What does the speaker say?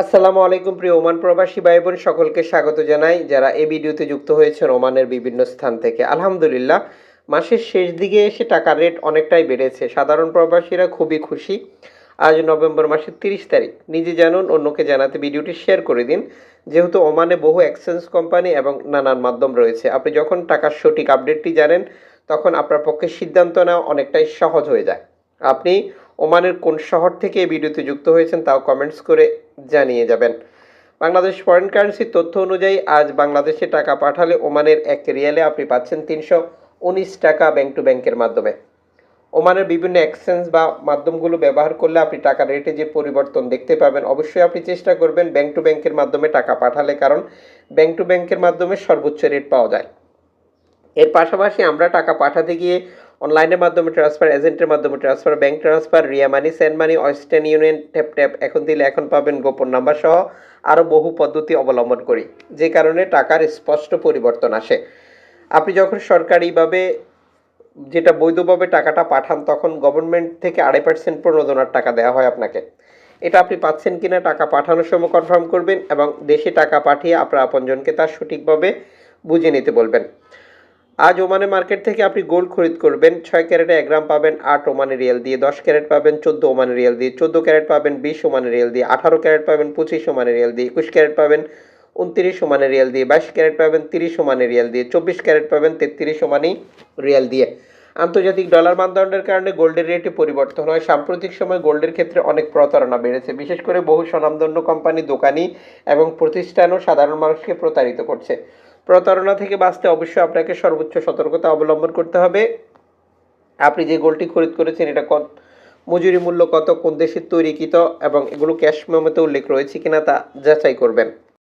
আসসালামু আলাইকুম প্রিয় ওমান প্রবাসী ভাই বোন সকলকে স্বাগত জানাই। যারা এই ভিডিওতে যুক্ত হয়েছেন ওমানের বিভিন্ন স্থান থেকে, আলহামদুলিল্লাহ। মাসের শেষ দিকে এসে টাকার রেট অনেকটাই বেড়েছে। সাধারণ প্রবাসীরা খুবই খুশি। আজ নভেম্বর মাসের তিরিশ তারিখ। নিজে জানুন, অন্যকে জানাতে ভিডিওটি শেয়ার করে দিন। যেহেতু ওমানে বহু এক্সচেঞ্জ কোম্পানি এবং নানান মাধ্যম রয়েছে। আপনি যখন টাকার সঠিক আপডেটটি জানেন, তখন আপনার পক্ষে সিদ্ধান্ত নেওয়া অনেকটাই সহজ হয়ে যায়। আপনি ওমানের কোন শহর থেকে এই ভিডিওতে যুক্ত হয়েছেন তাও কমেন্টস করে জানিয়ে যাবেন। বাংলাদেশ ফরেন কারেন্সির তথ্য অনুযায়ী আজ বাংলাদেশে টাকা পাঠালে ওমানের এক রিয়ালে আপনি পাচ্ছেন তিনশো উনিশ টাকা ব্যাংক টু ব্যাংকের মাধ্যমে। ওমানের বিভিন্ন এক্সচেঞ্জ বা মাধ্যমগুলো ব্যবহার করলে আপনি টাকার রেটে যে পরিবর্তন দেখতে পাবেন, অবশ্যই আপনি চেষ্টা করবেন ব্যাংক টু ব্যাংকের মাধ্যমে টাকা পাঠালে, কারণ ব্যাংক টু ব্যাংকের মাধ্যমে সর্বোচ্চ রেট পাওয়া যায়। এর পাশাপাশি আমরা টাকা পাঠাতে গিয়ে অনলাইনের মাধ্যমে ট্রান্সফার এজেন্টের মাধ্যমে transfer bank transfer Ria money send money Western Union tap tap এখন দিলে এখন পাবেন গোপন নাম্বার সহ আরও বহু পদ্ধতি অবলম্বন করি, যে কারণে টাকার স্পষ্ট পরিবর্তন আসে। আপনি যখন সরকারিভাবে যেটা বৈধভাবে টাকাটা পাঠান, তখন গভর্নমেন্ট থেকে আড়াই পার্সেন্ট প্রণোদনার টাকা দেওয়া হয় আপনাকে। এটা আপনি পাচ্ছেন কিনা, টাকা পাঠানোর সময় কনফার্ম করবেন এবং দেশে টাকা পাঠিয়ে আপনার আপনজনকে তার সঠিকভাবে বুঝে নিতে বলবেন। আজ ওমানে মার্কেট থেকে আপনি গোল্ড খরিদ করবেন। ছয় ক্যারেটে এক গ্রাম পাবেন আট ওমানে রিয়েল দিয়ে, দশ ক্যারেট পাবেন চোদ্দ ওমানে রিয়েল দিয়ে, চোদ্দ ক্যারেট পাবেন বিশ ওমানে রিয়েল দিয়ে, আঠারো ক্যারেট পাবেন পঁচিশ ওমানে রিয়েল দিয়ে, একুশ ক্যারেট পাবেন উনত্রিশ ওমানে রিয়েল দিয়ে, বাইশ ক্যারেট পাবেন তিরিশ ওমানে রিয়েল দিয়ে, চব্বিশ ক্যারেট পাবেন তেত্রিশ ওমানি রিয়েল দিয়ে। আন্তর্জাতিক ডলার মানদণ্ডের কারণে গোল্ডের রেটে পরিবর্তন হয়। সাম্প্রতিক সময় গোল্ডের ক্ষেত্রে অনেক প্রতারণা বেড়েছে। বিশেষ করে বহু স্বনামধন্য কোম্পানি, দোকানি এবং প্রতিষ্ঠানও সাধারণ মানুষকে প্রতারিত করছে। প্রতারণা থেকে বাঁচতে অবশ্যই আপনাকে সর্বোচ্চ সতর্কতা অবলম্বন করতে হবে। আপনি যে গোলটি খরিদ করেছেন, এটা কত, মজুরি মূল্য কত, কোন দেশের তৈরিকৃত, এবং এগুলো ক্যাশ মেমোতে উল্লেখ রয়েছে কিনা তা যাচাই করবেন।